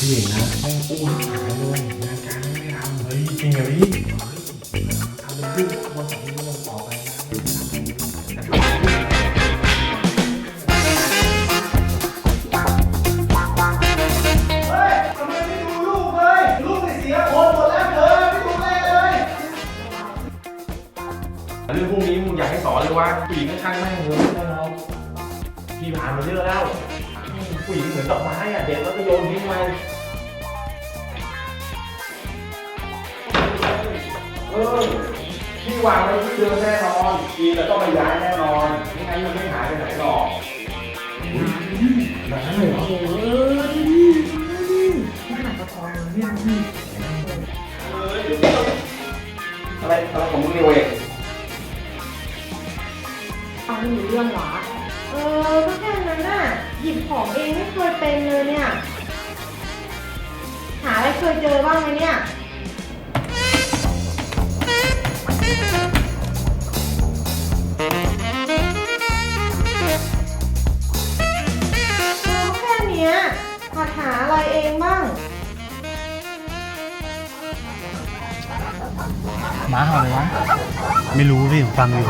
พี่เองนะแม่งอ้วนหายเลยงานการไม่ทำเฮ้ยจริงเหรอพี่ทำเป็นเรื่องวันสองเรื่องต่อไปนะเฮ้ยทำไมไม่ดูลูกเลย ลูกเสียคนหมดแล้วเธอไม่ดูแลเลยเรื่องพวกนี้มึงอยากให้สอนเลยว่าผู้หญิงก็ช่างแม่งเลยไม่ได้หรอกพี่ผ่านมาเยอะแล้ว ผู้หญิงเหมือนดอกไม้อะเด็กแล้วก็โยนทิ้งไปเออพี่วางไว้ที่เดิมแน่นอนทีแล้วก็ไม่ย้ายแน่นอนไม่งั้นมันไม่หายไปไหนหรอกแบบนั้นเลยเหรอโอ้โหขนาดกระทอนเนี่ยเออเดี๋ยวนี้อะไรอะไรของมึงเนี่ยเว้ยฟังไม่รู้เรื่องเหรอเออก็แค่นั้นน่ะห ยิบของเองไม่เคยเป็นเลยเนี่ย หาอะไรเคยเจอบ้างไหมเนี่ยแค่เนี้ยหัดหาอะไรเองบ้าง หมาเห่าเลยวะไม่รู้พี่ผมฟังอยู่